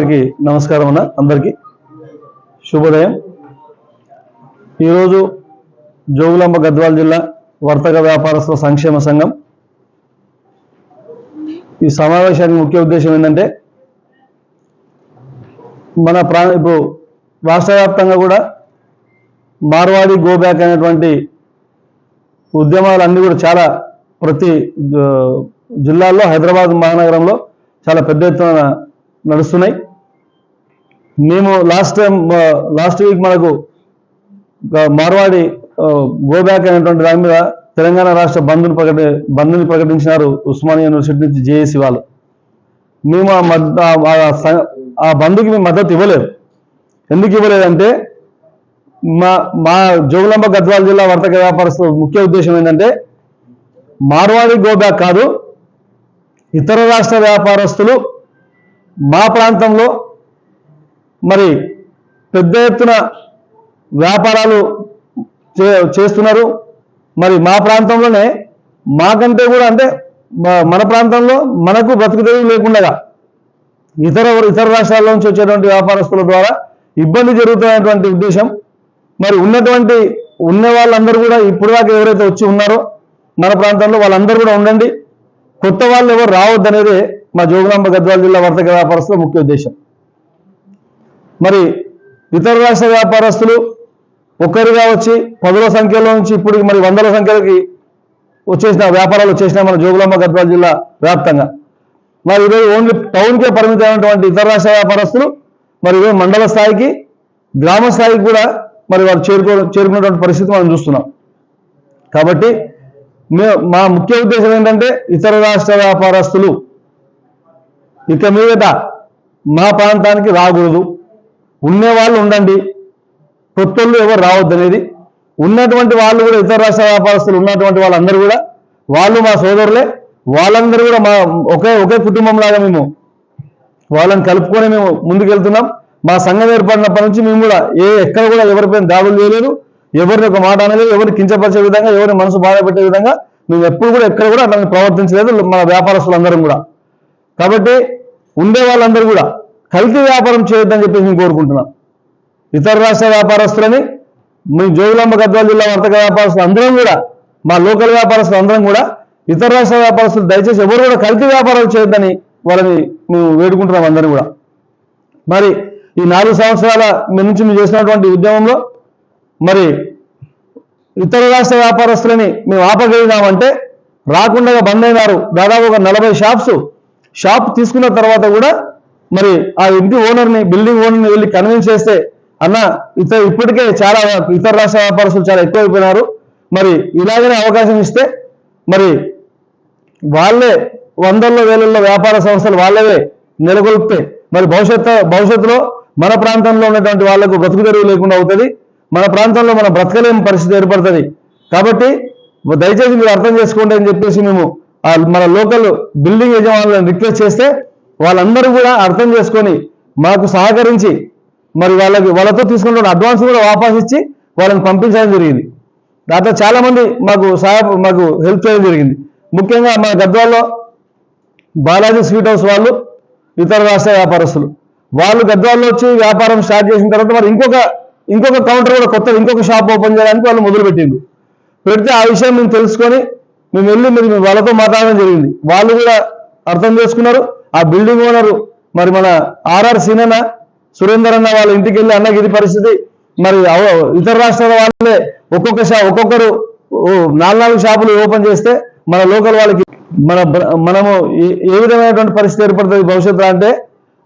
అందరికీ నమస్కారం అన్న అందరికీ శుభోదయం. ఈరోజు జోగులాంబ గద్వాల జిల్లా వర్తక వ్యాపారస్తుల సంక్షేమ సంఘం. ఈ సమావేశానికి ముఖ్య ఉద్దేశం ఏంటంటే మన ప్రా ఇప్పుడు రాష్ట్ర వ్యాప్తంగా కూడా మార్వాడి గో బ్యాక్ అనేటువంటి ఉద్యమాలు అన్నీ కూడా చాలా ప్రతి జిల్లాలో జిల్లాల్లో హైదరాబాద్ మహానగరంలో చాలా పెద్ద ఎత్తున నడుస్తున్నాయి. మేము లాస్ట్ టైం లాస్ట్ వీక్ మనకు uh, మార్వాడి uh, గోబ్యాక్ అనేటువంటి దాని మీద తెలంగాణ రాష్ట్ర బంధుని ప్రకటి బంధుని ప్రకటించినారు ఉస్మానియా యూనివర్సిటీ నుంచి జేఏసీ వాళ్ళు. మేము ఆ మద్ద ఆ- ఆ బంధుకి మేము మద్దతు ఇవ్వలేదు. ఎందుకు ఇవ్వలేదంటే మా మా జోగులాంబ గద్వాల జిల్లా వర్తక వ్యాపారస్తుల ముఖ్య ఉద్దేశం ఏంటంటే మార్వాడి గోబ్యాక్ కాదు ఇతర రాష్ట్ర వ్యాపారస్తులు మా ప్రాంతంలో మరి పెద్ద ఎత్తున వ్యాపారాలు చే- చేస్తున్నారు. మరి మా ప్రాంతంలోనే మాకంటే కూడా అంటే మన ప్రాంతంలో మనకు బ్రతుకు తెరువు లేకుండా ఇతర ఇతర రాష్ట్రాల నుంచి వచ్చేటువంటి వ్యాపారస్తుల ద్వారా ఇబ్బంది జరుగుతున్నటువంటి ఉద్దేశం. మరి ఉన్నటువంటి ఉన్న వాళ్ళందరూ కూడా ఇప్పుడు దాకా ఎవరైతే వచ్చి ఉన్నారో మన ప్రాంతంలో వాళ్ళందరూ కూడా ఉండండి. కొత్త వాళ్ళు ఎవరు రావద్దనేది మా జోగులాంబ గద్వాల జిల్లా వర్తక వ్యాపారస్తుల ముఖ్య ఉద్దేశం. మరి ఇతర రాష్ట్ర వ్యాపారస్తులు ఒక్కరిగా వచ్చి పదుల సంఖ్యలో నుంచి ఇప్పుడు మరి వందల సంఖ్యలకి వచ్చేసిన వ్యాపారాలు వచ్చేసిన మన జోగులాంబ గద్వాల జిల్లా వ్యాప్తంగా. మరి ఈరోజు ఓన్లీ టౌన్కే పరిమితమైనటువంటి ఇతర రాష్ట్ర వ్యాపారస్తులు మరి ఈరోజు మండల స్థాయికి గ్రామ స్థాయికి కూడా మరి వారు చేరుకో చేరుకున్నటువంటి పరిస్థితి మనం చూస్తున్నాం. కాబట్టి మే మా ముఖ్య ఉద్దేశం ఏంటంటే ఇతర రాష్ట్ర వ్యాపారస్తులు ఇక మీదట మా ప్రాంతానికి రాకూడదు. ఉండేవాళ్ళు ఉండండి. కొత్తళ్ళు ఎవరు రావద్దు అనేది. ఉన్నటువంటి వాళ్ళు కూడా ఇతర రాష్ట్ర వ్యాపారస్తులు ఉన్నటువంటి వాళ్ళందరూ కూడా వాళ్ళు మా సోదరులే వాళ్ళందరూ కూడా మా ఒకే ఒకే కుటుంబం లాగా మేము వాళ్ళని కలుపుకొని మేము ముందుకెళ్తున్నాం. మా సంఘం ఏర్పడినప్పటి నుంచి మేము కూడా ఏ ఎక్కడ కూడా ఎవరిపైన దాడులు చేయలేదు. ఎవరిని ఒక మాట అనలేదు ఎవరిని కించపరిచే విధంగా ఎవరిని మనసు బాధ పెట్టే విధంగా మేము ఎప్పుడు కూడా ఎక్కడ కూడా అట్లా ప్రవర్తించలేదు మన వ్యాపారస్తులందరం కూడా. కాబట్టి ఉండే వాళ్ళందరూ కూడా కల్తీ వ్యాపారం చేయొద్దని చెప్పేసి నేను కోరుకుంటున్నాం. ఇతర రాష్ట్ర వ్యాపారస్తులని మీ జోగులాంబ గద్వాల జిల్లా వర్తక వ్యాపారస్తులు అందరం కూడా మా లోకల్ వ్యాపారస్తులు అందరం కూడా ఇతర రాష్ట్ర వ్యాపారస్తులు దయచేసి ఎవరు కూడా కల్తీ వ్యాపారాలు చేయొద్దని వాళ్ళని మేము వేడుకుంటున్నాం అందరం కూడా. మరి ఈ నాలుగు సంవత్సరాల మీ నుంచి మేము చేసినటువంటి ఉద్యమంలో మరి ఇతర రాష్ట్ర వ్యాపారస్తులని మేము ఆపగలిగినామంటే రాకుండా బంద్ అయినారు. దాదాపు ఒక నలభై షాప్స్ షాప్ తీసుకున్న తర్వాత కూడా మరి ఆ ఇంటి ఓనర్ని బిల్డింగ్ ఓనర్ని వెళ్ళి కన్విన్స్ చేస్తే అన్న ఇతర ఇప్పటికే చాలా ఇతర రాష్ట్ర వ్యాపారస్తులు చాలా ఎక్కువైపోయినారు. మరి ఇలాగనే అవకాశం ఇస్తే మరి వాళ్ళే వందల్లో వేలల్లో వ్యాపార సంస్థలు వాళ్ళవే నెలకొల్పితే మరి భవిష్యత్తు భవిష్యత్తులో మన ప్రాంతంలో ఉన్నటువంటి వాళ్ళకు బ్రతుకు తెరువు లేకుండా అవుతుంది. మన ప్రాంతంలో మన బ్రతకలేని పరిస్థితి ఏర్పడుతుంది. కాబట్టి దయచేసి మీరు అర్థం చేసుకోండి అని చెప్పేసి మేము మన లోకల్ బిల్డింగ్ యజమానులను రిక్వెస్ట్ చేస్తే వాళ్ళందరూ కూడా అర్థం చేసుకొని మాకు సహకరించి మరి వాళ్ళకి వాళ్ళతో తీసుకున్న అడ్వాన్స్ కూడా వాపస్ ఇచ్చి వాళ్ళని పంపించడం జరిగింది. దాంట్లో చాలామంది మాకు సహాయ మాకు హెల్ప్ చేయడం జరిగింది. ముఖ్యంగా మన గద్వాల్లో బాలాజీ స్వీట్ హౌస్ వాళ్ళు ఇతర రాష్ట్ర వ్యాపారస్తులు. వాళ్ళు గద్వాల్లో వచ్చి వ్యాపారం స్టార్ట్ చేసిన తర్వాత మరి ఇంకొక ఇంకొక కౌంటర్ కూడా కొత్త ఇంకొక షాప్ ఓపెన్ చేయడానికి వాళ్ళు మొదలుపెట్టింది పెడితే ఆ విషయం మేము తెలుసుకొని మేము వెళ్ళి మీరు వాళ్ళతో మాట్లాడడం జరిగింది. వాళ్ళు కూడా అర్థం చేసుకున్నారు. ఆ బిల్డింగ్ ఓనరు మరి మన ఆర్ఆర్ సీనన్న సురేందర్ అన్న వాళ్ళ ఇంటికి వెళ్ళి అన్నకి ఇది పరిస్థితి. మరి అవ- ఇతర రాష్ట్రాల వాళ్ళే ఒక్కొక్క షా ఒక్కొక్కరు ఓ నాలుగు నాలుగు షాపులు ఓపెన్ చేస్తే మన లోకల్ వాళ్ళకి మన మనము ఏ- ఏ విధమైనటువంటి పరిస్థితి ఏర్పడుతుంది భవిష్యత్తులో అంటే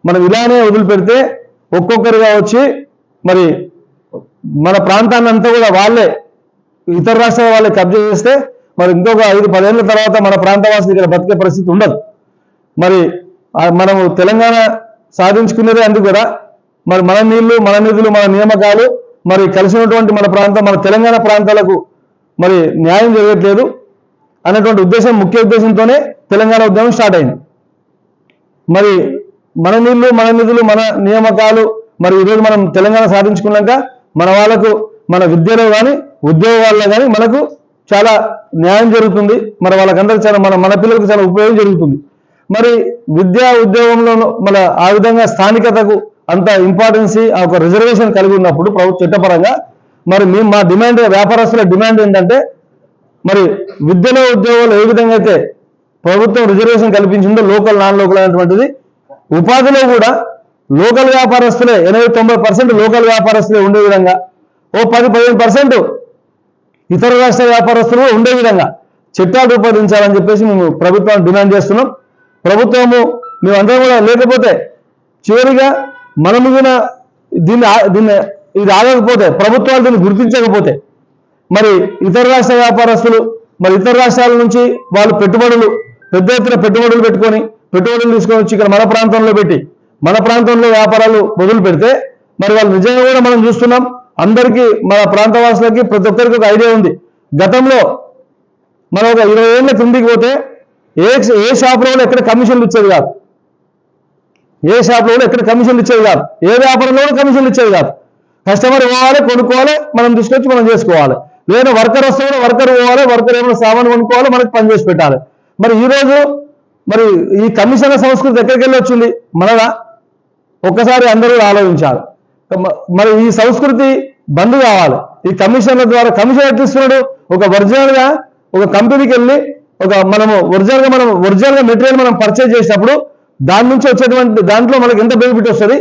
మనం ఇలానే వదిలిపెడితే ఒక్కొక్కరుగా వచ్చి మరి మన ప్రాంతాన్ని అంతా కూడా వాళ్ళే ఇతర రాష్ట్రాల వాళ్ళే కబ్జా చేస్తే మరి ఇంకొక ఐదు పదేళ్ళ తర్వాత మన ప్రాంతవాసులు ఇక్కడ బతికే పరిస్థితి ఉండదు. మరి మనము తెలంగాణ సాధించుకునేదే అందుకు కదా మరి మన నీళ్ళు మన నిధులు మన నియామకాలు మరి కలిసినటువంటి మన ప్రాంతం మన తెలంగాణ ప్రాంతాలకు మరి న్యాయం జరగట్లేదు అనేటువంటి ఉద్దేశం ముఖ్య ఉద్దేశంతోనే తెలంగాణ ఉద్యమం స్టార్ట్ అయింది. మరి మన నీళ్ళు మన నిధులు మన నియామకాలు మరి ఈరోజు మనం తెలంగాణ సాధించుకున్నాక మన వాళ్ళకు మన విద్యలో కానీ ఉద్యోగాల్లో కానీ మనకు చాలా న్యాయం జరుగుతుంది. మరి వాళ్ళకందరూ చాలా మన మన పిల్లలకు చాలా ఉపయోగం జరుగుతుంది. మరి విద్యా ఉద్యోగంలో మన ఆ విధంగా స్థానికతకు అంత ఇంపార్టెన్స్ ఆ ఒక రిజర్వేషన్ కలిగి ఉన్నప్పుడు ప్రభుత్వ చట్టపరంగా మరి మేము మా డిమాండ్ వ్యాపారస్తుల డిమాండ్ ఏంటంటే మరి విద్యలో ఉద్యోగాలు ఏ విధంగా అయితే ప్రభుత్వం రిజర్వేషన్ కల్పించిందో లోకల్ నాన్ లోకల్ అనేటువంటిది ఉపాధిలో కూడా లోకల్ వ్యాపారస్తులే ఎనభై తొంభై పర్సెంట్ లోకల్ వ్యాపారస్తులే ఉండే విధంగా ఓ పది పదిహేను పర్సెంట్ ఇతర రాష్ట్ర వ్యాపారస్తులు ఉండే విధంగా చట్టాలు రూపొందించాలని చెప్పేసి మేము ప్రభుత్వాన్ని డిమాండ్ చేస్తున్నాం. ప్రభుత్వము మేమందరం కూడా లేకపోతే చివరిగా మనము కూడా దీన్ని ఆ- దీన్ని ఇది ఆగకపోతే ప్రభుత్వాలు దీన్ని గుర్తించకపోతే మరి ఇతర రాష్ట్ర వ్యాపారస్తులు మరి ఇతర రాష్ట్రాల నుంచి వాళ్ళు పెట్టుబడులు పెద్ద ఎత్తున పెట్టుబడులు పెట్టుకొని పెట్టుబడులు తీసుకొని వచ్చి ఇక్కడ మన ప్రాంతంలో పెట్టి మన ప్రాంతంలో వ్యాపారాలు మొదలు పెడితే మరి వాళ్ళు నిజంగా కూడా మనం చూస్తున్నాం అందరికీ మన ప్రాంతవాసులకి ప్రతి ఒక్కరికి ఒక ఐడియా ఉంది. గతంలో మనం ఒక ఇరవై ఏళ్ళ కిందికి పోతే ఏ ఏ షాపులో కూడా ఎక్కడ కమిషన్లు ఇచ్చేది కాదు. ఏ షాపులో కూడా ఎక్కడ కమిషన్లు ఇచ్చేది కాదు. ఏ వ్యాపారంలో కూడా కమిషన్లు ఇచ్చేది కాదు. కస్టమర్ పోవాలి కొనుక్కోవాలి మనం తీసుకొచ్చి మనం చేసుకోవాలి. లేదా వర్కర్ వస్తే కూడా వర్కర్ పోవాలి వర్కర్ ఏమైనా సామాన్ కొనుక్కోవాలి మనకి పనిచేసి పెట్టాలి. మరి ఈరోజు మరి ఈ కమిషన్ల సంస్కృతి ఎక్కడికి వెళ్ళి వచ్చింది? మనదా? ఒక్కసారి అందరూ ఆలోచించాలి. మరి ఈ సంస్కృతి బంద్ కావాలి. ఈ కమిషన్ల ద్వారా కమిషన్ ఎట్టిస్తున్నాడు ఒక ఒరిజినల్గా ఒక కంపెనీకి వెళ్ళి ఒక మనము ఒరిజినల్గా మనం ఒరిజినల్గా మెటీరియల్ మనం పర్చేజ్ చేసినప్పుడు దాని నుంచి వచ్చేటువంటి దాంట్లో మనకి ఎంత బెనిఫిట్ వస్తుంది?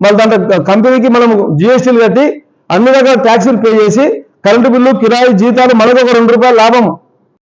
మళ్ళీ దాంట్లో కంపెనీకి మనం జిఎస్టీలు కట్టి అన్ని రకాల ట్యాక్సీలు పే చేసి కరెంటు బిల్లు కిరాయి జీతాలు మనకు ఒక రెండు రూపాయల లాభం